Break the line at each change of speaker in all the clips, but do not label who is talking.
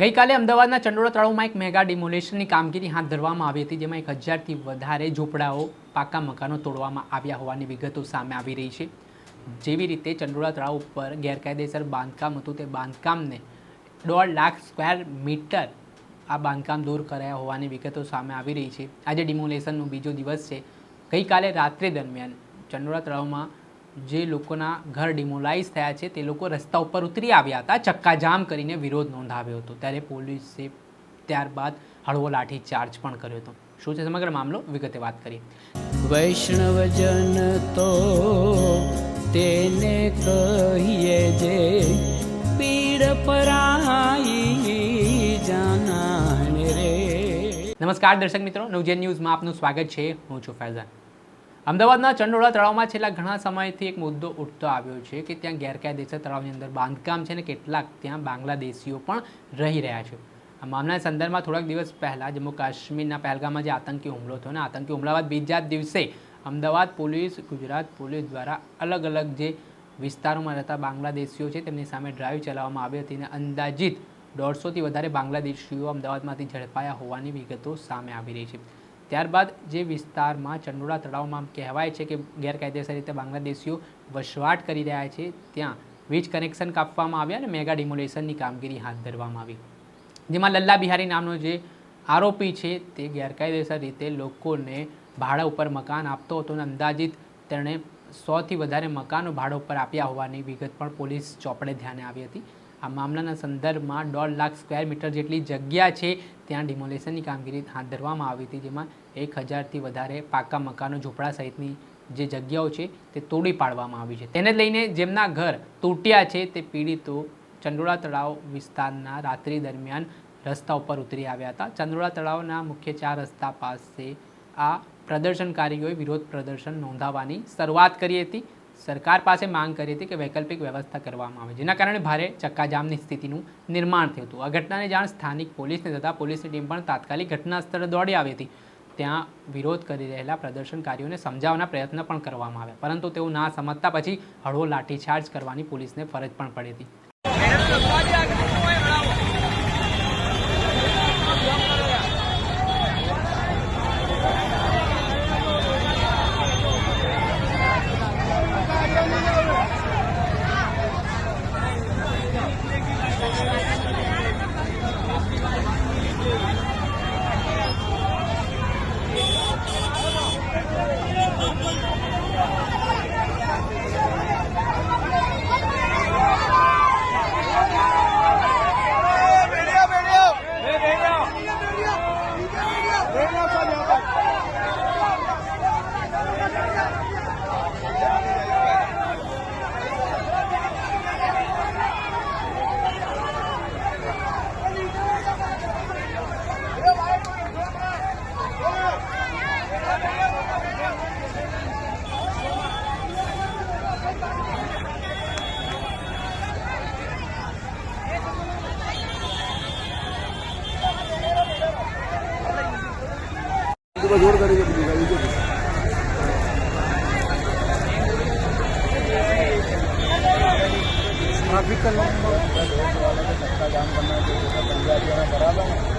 ગઈકાલે અમદાવાદના ચંડોળા તળાવમાં એક મેગા ડિમોલેશનની કામગીરી હાથ ધરવામાં આવી હતી, જેમાં એક હજારથી વધારે ઝૂંપડાઓ પાકા મકાનો તોડવામાં આવ્યા હોવાની વિગતો સામે આવી રહી છે. જેવી રીતે ચંડોળા તળાવ ઉપર ગેરકાયદેસર બાંધકામ હતું, તે બાંધકામને દોઢ લાખ સ્ક્વેર મીટર આ બાંધકામ દૂર કરાયા હોવાની વિગતો સામે આવી રહી છે. આજે ડિમોલેશનનો બીજો દિવસ છે. ગઈકાલે રાત્રે દરમિયાન ચંડોળા તળાવમાં જે લોકોના ઘર ડિમોલાઇઝ થયા છે તે લોકો રસ્તા ઉપર ઉતરી આવ્યા હતા ચક્કાજામ કરીને વિરોધ નોંધાવ્યો હતો. ત્યારે પોલીસે ત્યારબાદ હળવો લાઠી ચાર્જ પણ કર્યો હતો. શું છે સમગ્ર મામલો? વિગતે વાત કરીએ.
વૈષ્ણવજન તો તેને કહીએ જે પીડ પરાઈ જાનાને રે.
નમસ્કાર દર્શક મિત્રો નવજેન ન્યૂઝમાં આપનું સ્વાગત છે. હું છું ફૈઝાન. અમદાવાદના ચંડોળા તળાવમાં છેલ્લા ઘણા સમયથી એક મુદ્દો ઉઠતો આવ્યો છે કે ત્યાં ગેરકાયદેસર તળાવની અંદર બાંધકામ છે ને કેટલાક ત્યાં બાંગ્લાદેશીઓ પણ રહી રહ્યા છે. આ મામલાના સંદર્ભમાં થોડાક દિવસ પહેલાં જમ્મુ કાશ્મીરના પહેલગામમાં જે આતંકી હુમલો થયો ને આતંકી હુમલા બાદ બીજા દિવસે અમદાવાદ પોલીસ, ગુજરાત પોલીસ દ્વારા અલગ અલગ જે વિસ્તારોમાં રહેતા બાંગ્લાદેશીઓ છે તેમની સામે ડ્રાઈવ ચલાવવામાં આવી હતી અને અંદાજિત દોઢસોથી વધારે બાંગ્લાદેશીઓ અમદાવાદમાંથી ઝડપાયા હોવાની વિગતો સામે આવી રહી છે. ત્યારબાદ જે વિસ્તારમાં ચંડોળા તળાવમાં કહેવાય છે કે ગેરકાયદેસર રીતે બાંગ્લાદેશીઓ વસવાટ કરી રહ્યા છે, ત્યાં વીજ કનેક્શન કાપવામાં આવ્યા અને મેગા ડિમોલેશનની કામગીરી હાથ ધરવામાં આવી. જેમાં લલ્લા બિહારી નામનો જે આરોપી છે, તે ગેરકાયદેસર રીતે લોકોને ભાડા ઉપર મકાન આપતો હતો અને અંદાજિત તેણે સોથી વધારે મકાનો ભાડા ઉપર આપ્યા હોવાની વિગત પણ પોલીસ ચોપડે ધ્યાને આવી હતી. આ મામલાના સંદર્ભમાં દોઢ લાખ સ્ક્વેર મીટર જેટલી જગ્યા છે, ત્યાં ડિમોલેશનની કામગીરી હાથ ધરવામાં આવી હતી, જેમાં એક હજારથી વધારે પાકા મકાનો ઝૂંપડા સહિતની જે જગ્યાઓ છે, તે તોડી પાડવામાં આવી છે. તેને લઈને જેમના ઘર તૂટ્યા છે, તે પીડિતો ચંડોળા તળાવ વિસ્તારના રાત્રિ દરમિયાન રસ્તા ઉપર ઉતરી આવ્યા હતા. ચંદ્રોળા તળાવના મુખ્ય ચાર રસ્તા પાસે આ પ્રદર્શનકારીઓએ વિરોધ પ્રદર્શન નોંધાવવાની શરૂઆત કરી હતી. સરકાર પાસે માંગ કરી હતી કે વૈકલ્પિક વ્યવસ્થા કરવામાં આવે. જેના કારણે ભારે ચક્કાજામની સ્થિતિનું નિર્માણ થયું હતું. આ ઘટનાને જાણ સ્થાનિક પોલીસને થતાં પોલીસની ટીમ પણ તાત્કાલિક ઘટના સ્થળે દોડી આવી હતી. ત્યાં વિરોધ કરી રહેલા પ્રદર્શનકારીઓને સમજાવવાના પ્રયત્ન પણ કરવામાં આવ્યા, પરંતુ તેઓ ના સમજતા પછી હળવો લાઠીચાર્જ કરવાની પોલીસને ફરજ પણ પડી હતી.
પૂરા જોર કરી છે બીજું કાંઈ બીજું ટ્રાફિક કલાક જામ કરનાર બરાબર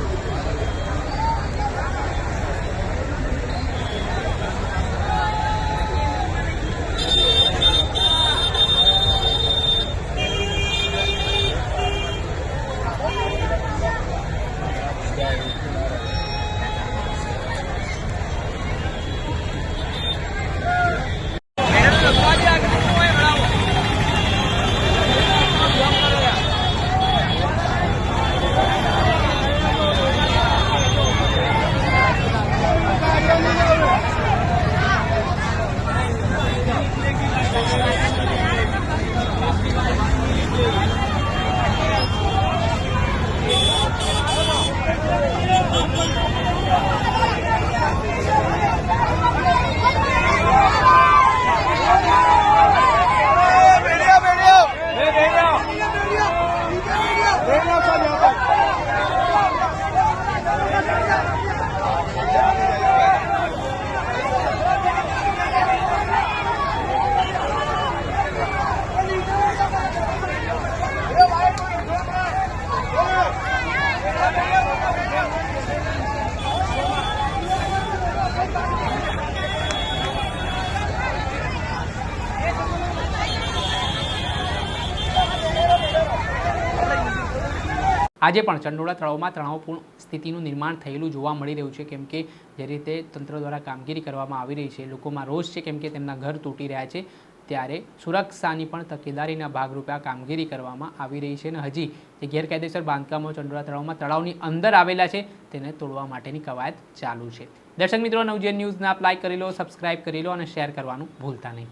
આજે પણ ચંડોળા તળાવમાં તણાવપૂર્ણ સ્થિતિનું નિર્માણ થયેલું જોવા મળી રહ્યું છે, કેમ કે જે રીતે તંત્ર દ્વારા કામગીરી કરવામાં આવી રહી છે, લોકોમાં રોષ છે, કેમ કે તેમના ઘર તૂટી રહ્યા છે, ત્યારે સુરક્ષાની પણ તકેદારીના ભાગરૂપે આ કામગીરી કરવામાં આવી રહી છે અને હજી જે ગેરકાયદેસર બાંધકામો ચંડોળા તળાવમાં તળાવની અંદર આવેલા છે, તેને તોડવા માટેની કવાયત ચાલુ છે. દર્શક મિત્રો, નવજીવન ન્યૂઝને આપ લાઇક કરી લો, સબસ્ક્રાઇબ કરી લો અને શેર કરવાનું ભૂલતા નહીં.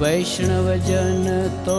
વૈષ્ણવજન તો